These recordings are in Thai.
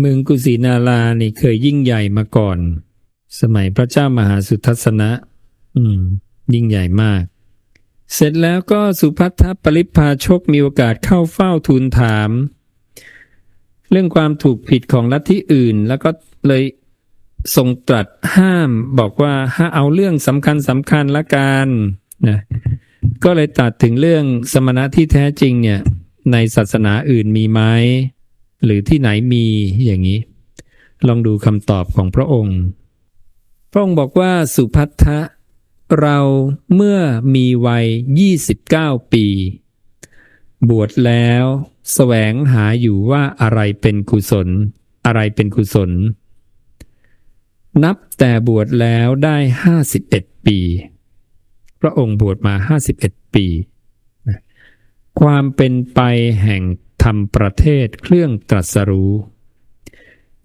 เมืองกุสินารานี่เคยยิ่งใหญ่มาก่อน สมัยพระเจ้ามหาสุทัศนะ อืม ยิ่งใหญ่มาก เสร็จแล้วก็สุพัทธปริพาชกมีโอกาสเข้าเฝ้าทูลถาม เรื่องความถูกผิดของลัทธิอื่น แล้วก็เลยทรงตรัสห้ามบอกว่าถ้าเอาเรื่องสำคัญสำคัญละกันนะก็เลยตัดถึงเรื่องสมณะที่แท้จริงเนี่ย ในศาสนาอื่นมีไหม หรือที่ไหนมีอย่างนี้ ลองดูคำตอบของพระองค์ พระองค์บอกว่าสุพัทธะเราเมื่อมีวัย 29 ปี บวชแล้วแสวงหาอยู่ว่าอะไรเป็นกุศล อะไรเป็นกุศล นับแต่บวชแล้วได้ 51 ปี พระองค์บวชมา 51 ปี ความเป็นไปแห่ง ธรรมประเทศเครื่องตรัสรู้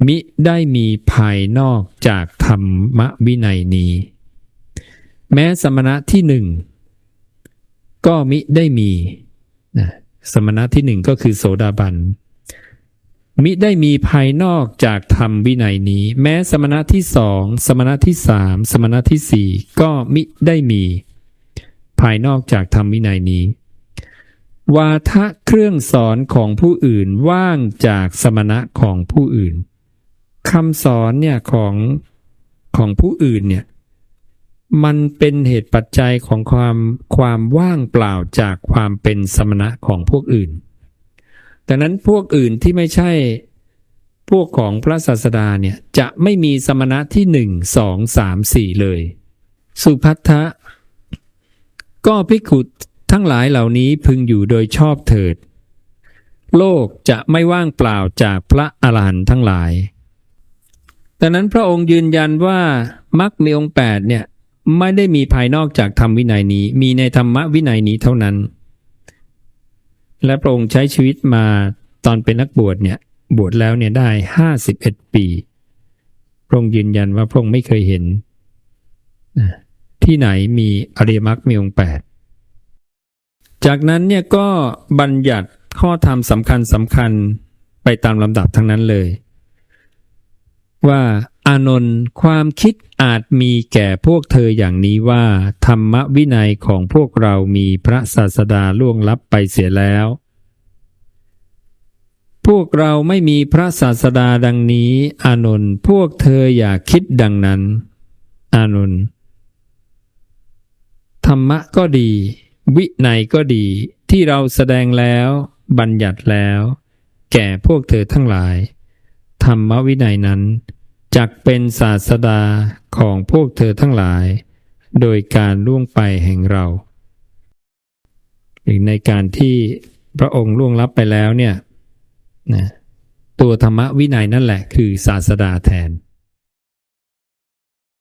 มิได้มีภายนอกจากธรรมวินัยนี้ แม้สมณะที่หนึ่งก็มิได้มีนะสมณะที่หนึ่งก็คือโสดาบัน มิได้มีภายนอกจากธรรมวินัยนี้ แม้สมณะที่สอง สมณะที่สาม สมณะที่สี่ก็มิได้มี ภายนอกจากธรรมวินัยนี้ วาทะเครื่องสอนของผู้อื่นว่างจากสมณะของผู้อื่นคำสอนเนี่ยของของผู้อื่นเนี่ยมันเป็นเหตุปัจจัยของความความว่างเปล่าจากความเป็นสมณะของพวกอื่นดังนั้นพวกอื่นที่ไม่ใช่พวกของพระศาสดาเนี่ยจะไม่มีสมณะที่หนึ่งสองสามสี่เลย สุพัทธะก็พิกขุ ทั้งหลายเหล่านี้พึงอยู่โดยชอบเถิด โลกจะไม่ว่างเปล่าจากพระอรหันต์ทั้งหลายดังนั้นพระองค์ยืนยันว่ามรรคมีองค์แปดเนี่ยไม่ได้มีภายนอกจากธรรมวินัยนี้ มีในธรรมวินัยนี้เท่านั้น และพระองค์ใช้ชีวิตมาตอนเป็นนักบวชเนี่ยบวชแล้วเนี่ยได้ห้าสิบเอ็ดปี พระองค์ยืนยันว่าพระองค์ไม่เคยเห็น ที่ไหนมีอริยมรรคมีองค์แปด จากนั้นเนี่ยก็บัญญัติข้อธรรมสำคัญสำคัญไปตามลำดับทั้งนั้นเลย ว่า อานนท์ความคิดอาจมีแก่พวกเธออย่างนี้ว่า ธรรมวินัยของพวกเรามีพระศาสดาล่วงลับไปเสียแล้ว พวกเราไม่มีพระศาสดาดังนี้ อานนท์พวกเธออย่าคิดดังนั้น อานนท์ธรรมะก็ดี วินัยก็ดีที่เราแสดงแล้ว บัญญัติแล้ว แก่พวกเธอทั้งหลาย ธรรมวินัยนั้นจักเป็นศาสดาของพวกเธอทั้งหลาย โดยการล่วงไปแห่งเรา หรือในการที่พระองค์ล่วงลับไปแล้วเนี่ยนะตัวธรรมวินัยนั่นแหละคือศาสดาแทน